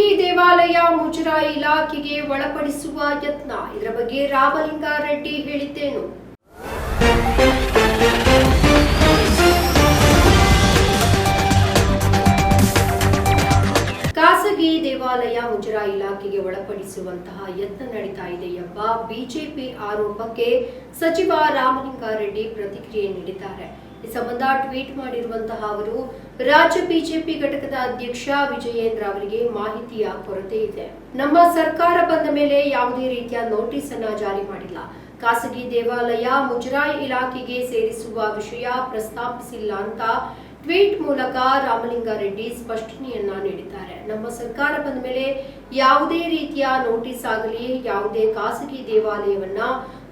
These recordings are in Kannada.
ಖಾಸಗಿ ದೇವಾಲಯ ಮುಜರಾಯಿ ಇಲಾಖೆಗೆ ಒಳಪಡಿಸುವ ಯತ್ನ. ಇದರ ಬಗ್ಗೆ ರಾಮಲಿಂಗಾರೆಡ್ಡಿ ಹೇಳಿದ್ದೇನು. ಖಾಸಗಿ ದೇವಾಲಯ ಮುಜರಾಯಿ ಇಲಾಖೆಗೆ ಒಳಪಡಿಸುವಂತಹ ಯತ್ನ ನಡೀತಾ ಇದೆ ಎಂಬ ಬಿಜೆಪಿ ಆರೋಪಕ್ಕೆ ಸಚಿವ ರಾಮಲಿಂಗಾರೆಡ್ಡಿ ಪ್ರತಿಕ್ರಿಯೆ ನೀಡಿದ್ದಾರೆ. ಈ ಸಂಬಂಧ ಟ್ವೀಟ್ ಮಾಡಿರುವಂತಹ ಅವರು, ರಾಜ್ಯ ಬಿಜೆಪಿ ಘಟಕದ ಅಧ್ಯಕ್ಷ ವಿಜಯೇಂದ್ರ ಅವರಿಗೆ ಮಾಹಿತಿಯ ಕೊರತೆ ಇದೆ. ನಮ್ಮ ಸರ್ಕಾರ ಬಂದ ಮೇಲೆ ಯಾವುದೇ ರೀತಿಯ ನೋಟಿಸ್ ಅನ್ನ ಜಾರಿ ಮಾಡಿಲ್ಲ. ಖಾಸಗಿ ದೇವಾಲಯ, ಮುಜರಾಯಿ ಇಲಾಖೆಗೆ ಸೇರಿಸುವ ವಿಷಯ ಪ್ರಸ್ತಾಪಿಸಿಲ್ಲ ಅಂತ ಟ್ವೀಟ್ ಮೂಲಕ ರಾಮಲಿಂಗಾರೆಡ್ಡಿ ಸ್ಪಷ್ಟನೆಯನ್ನ ನೀಡಿದ್ದಾರೆ. ನಮ್ಮ ಸರ್ಕಾರ ಬಂದ ಮೇಲೆ ಯಾವುದೇ ರೀತಿಯ ನೋಟಿಸ್ ಆಗಲಿ, ಯಾವುದೇ ಖಾಸಗಿ ದೇವಾಲಯವನ್ನ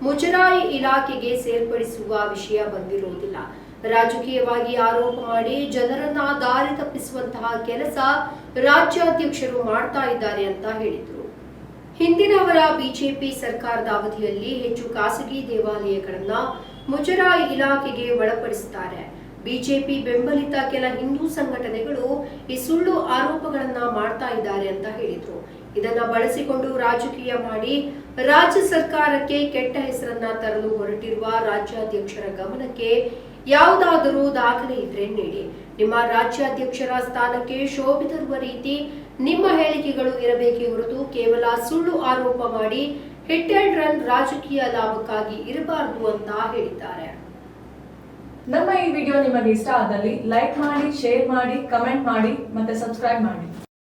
ಮುಜರಾಯಿ ಇಲಾಖೆಗೆ ಸೇರ್ಪಡಿಸುವ ವಿಷಯ ಬಂದಿರುವುದಿಲ್ಲ. ರಾಜಕೀಯವಾಗಿ ಆರೋಪ ಮಾಡಿ ಜನರನ್ನ ದಾರಿ ತಪ್ಪಿಸುವಂತಹ ಕೆಲಸ ರಾಜ್ಯಾಧ್ಯಕ್ಷರು ಮಾಡ್ತಾ ಇದ್ದಾರೆ ಅಂತ ಹೇಳಿದ್ರು. ಹಿಂದಿನವರ ಬಿಜೆಪಿ ಸರ್ಕಾರದ ಅವಧಿಯಲ್ಲಿ ಹೆಚ್ಚು ಖಾಸಗಿ ದೇವಾಲಯಗಳನ್ನ ಮುಜರಾಯಿ ಇಲಾಖೆಗೆ ಒಳಪಡಿಸುತ್ತಾರೆ ಬಿಜೆಪಿ ಬೆಂಬಲಿತ ಕೆಲ ಹಿಂದೂ ಸಂಘಟನೆಗಳು ಈ ಸುಳ್ಳು ಆರೋಪಗಳನ್ನ ಮಾಡ್ತಾ ಇದ್ದಾರೆ ಅಂತ ಹೇಳಿದ್ರು. ಇದನ್ನ ಬಳಸಿಕೊಂಡು ರಾಜಕೀಯ ಮಾಡಿ ರಾಜ್ಯ ಸರ್ಕಾರಕ್ಕೆ ಕೆಟ್ಟ ಹೆಸರನ್ನ ತರಲು ಹೊರಟಿರುವ ರಾಜ್ಯಾಧ್ಯಕ್ಷರ ಗಮನಕ್ಕೆ ಯಾವುದಾದರೂ ದಾಖಲೆ ಇದ್ರೆ ನೀಡಿ. ನಿಮ್ಮ ರಾಜ್ಯಾಧ್ಯಕ್ಷರ ಸ್ಥಾನಕ್ಕೆ ಶೋಭೆ ತರುವ ರೀತಿ ನಿಮ್ಮ ಹೇಳಿಕೆಗಳು ಇರಬೇಕೇ ಹೊರತು ಕೇವಲ ಸುಳ್ಳು ಆರೋಪ ಮಾಡಿ ಹಿಟ್ ಅಂಡ್ ರನ್ ರಾಜಕೀಯ ಲಾಭಕ್ಕಾಗಿ ಇರಬಾರದು ಅಂತ ಹೇಳಿದ್ದಾರೆ. ನಮ್ಮ ಈ ವಿಡಿಯೋ ನಿಮಗೆ ಇಷ್ಟ ಆದಲ್ಲಿ ಲೈಕ್ ಮಾಡಿ, ಶೇರ್ ಮಾಡಿ, ಕಮೆಂಟ್ ಮಾಡಿ ಮತ್ತೆ ಸಬ್ಸ್ಕ್ರೈಬ್ ಮಾಡಿ.